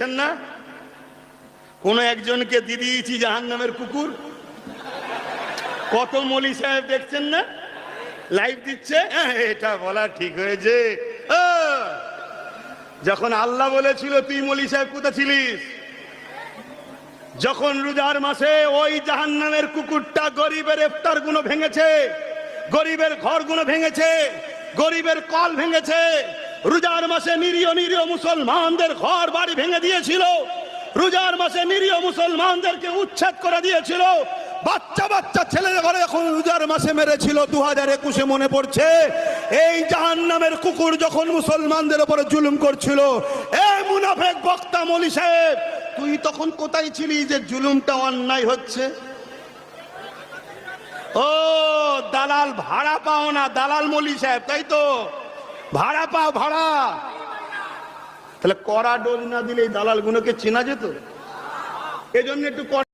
দেখছেন না? কোন একজনকে দিয়ে জাহান নামের কুকুর। কত মলি সাহেব দেখছেন না? লাইভ দিচ্ছে? হ্যাঁ, এটা বলা ঠিক হয়েছে। যখন আল্লাহ বলেছিল তুই মলি সাহেব কোথা ছিলিস? যখন রোজার মাসে ওই জাহান্নামের কুকুরটা গরিবের ইফতারগুলো ভেঙেছে গরিবের ঘরগুলো ভেঙেছে গরিবের কল ভেঙেছে রোজার মাসে নিরীহ নিরীহ মুসলমানদের ঘর বাড়ি ভেঙে দিয়েছিল। রোজার মাসে নিরীহ মুসলমানদেরকে উচ্ছেদ করে দিয়েছিল। বাচ্চা বাচ্চা ছেলেদের ঘরে যখন রোজার মাসে মেরেছিল দু হাজার একুশে মনে পড়ছে। এই জাহান্নামের কুকুর যখন মুসলমানদের উপরে জুলুম করছিল, এ মুনাফেক বক্তা মলি সাহেব, তুই তখন কোথায় ছিলি যে জুলুমটা অন্যায় হচ্ছে? ও, দালাল ভাড়া পাও না, দালাল মলি সাহেব, তাই তো। ভাড়া পাও, ভাড়া। তাহলে কড়া ডোজ না দিলে এই দালাল গুলোকে চেনা যেত? এজন্য একটু